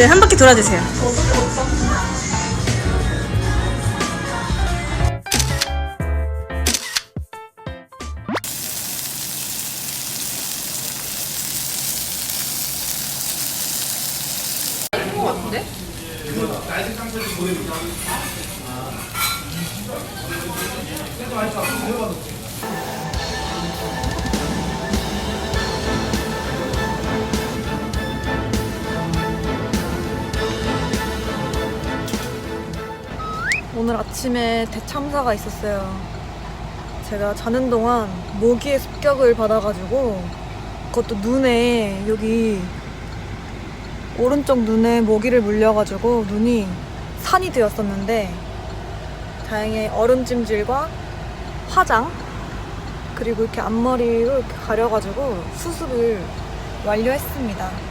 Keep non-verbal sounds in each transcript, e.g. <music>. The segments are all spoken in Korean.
그 한 바퀴 돌아주세요. 오늘 아침에 대참사가 있었어요. 제가 자는 동안 모기의 습격을 받아가지고 그것도 눈에 여기 오른쪽 눈에 모기를 물려가지고 눈이 산이 되었었는데 다행히 얼음찜질과 화장 그리고 이렇게 앞머리를 이렇게 가려가지고 수습을 완료했습니다.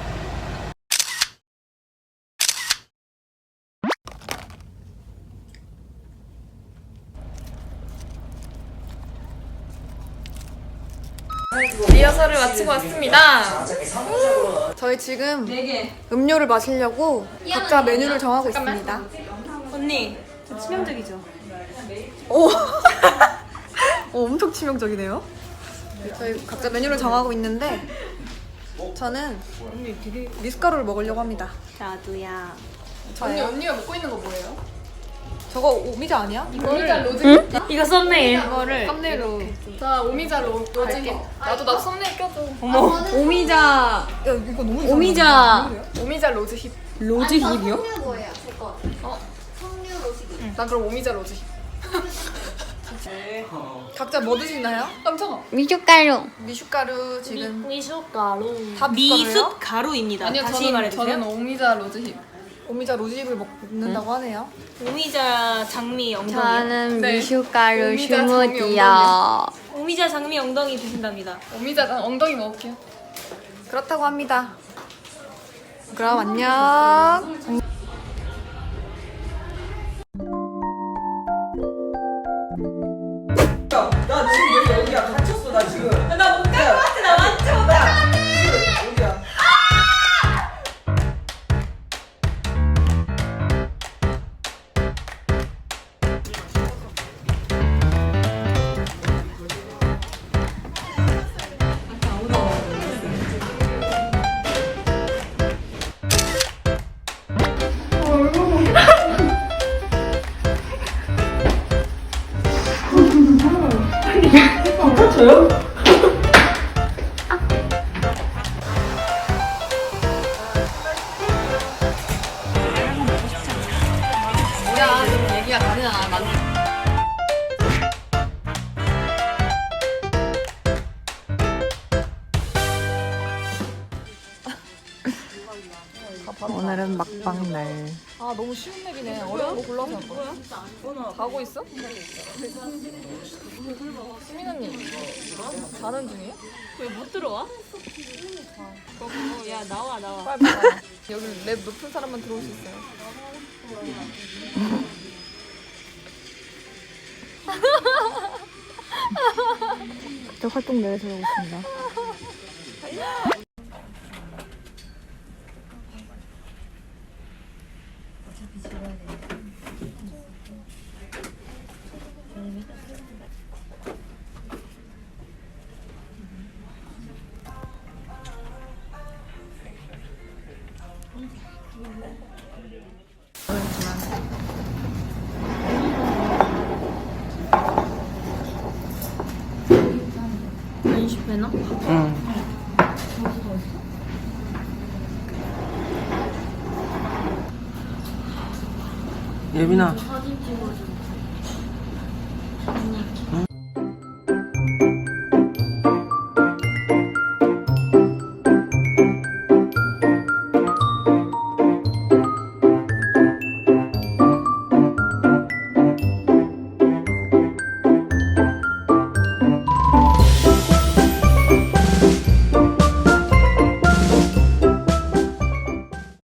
리허설을 마치고 왔습니다. 저희 지금 음료를 마시려고 각자 메뉴를 정하고 있습니다. 언니, 저 치명적이죠? 오, <laughs> 오 엄청 치명적이네요. 저희 각자 메뉴를 정하고 있는데 저는 미숫가루를 먹으려고 합니다. 나도야. 언니 언니가 먹고 있는 거 뭐예요? 저거 오미자 아니야? 오미자 로즈. 이거 썸네일. 이거를 썸네일로. 자 오미자 로, 로즈. 나도 나 썸네일 껴줘. 어머, 오미자, 야 이거 너무. 오미자 오미자 로즈 힙. 로즈 힙이요? 뭐예요? 제 거. 어? 석류 로시기. 나 그럼 오미자 로즈 힙. 각자 뭐 드시나요? 깜짝아. 미숫가루. 미숫가루 지금 미숫가루. 다 미숫가루예요? 미숫가루입니다. 아니요 다시 저는 말해주세요. 저는 오미자 로즈 힙. 오미자 로즈잎을 먹는다고 하네요. 오미자 장미 엉덩이. 저는 네. 미숫가루 오미자 장미 스무디요. 오미자 장미 엉덩이 드신답니다. 오미자 난 엉덩이 먹을게요. 그렇다고 합니다. 그럼 안녕. 뭐야 좀 얘기가 다르잖아. 맞네. 오늘은 막방 날. 아 너무 쉬운 맵이네. 어려운 거 골라서 할 거야. 다 하고 있어? 수민 언니 자는 중이에요? 왜못 들어와? 어, 야 나와 나와. 빨리 봐요. <laughs> 여기 랩 높은 사람만 들어올 수 있어요. 저 활동 내에서 오고 있습니다. <laughs> 되나? 응. 예빈아. 사진 찍어줘. 응?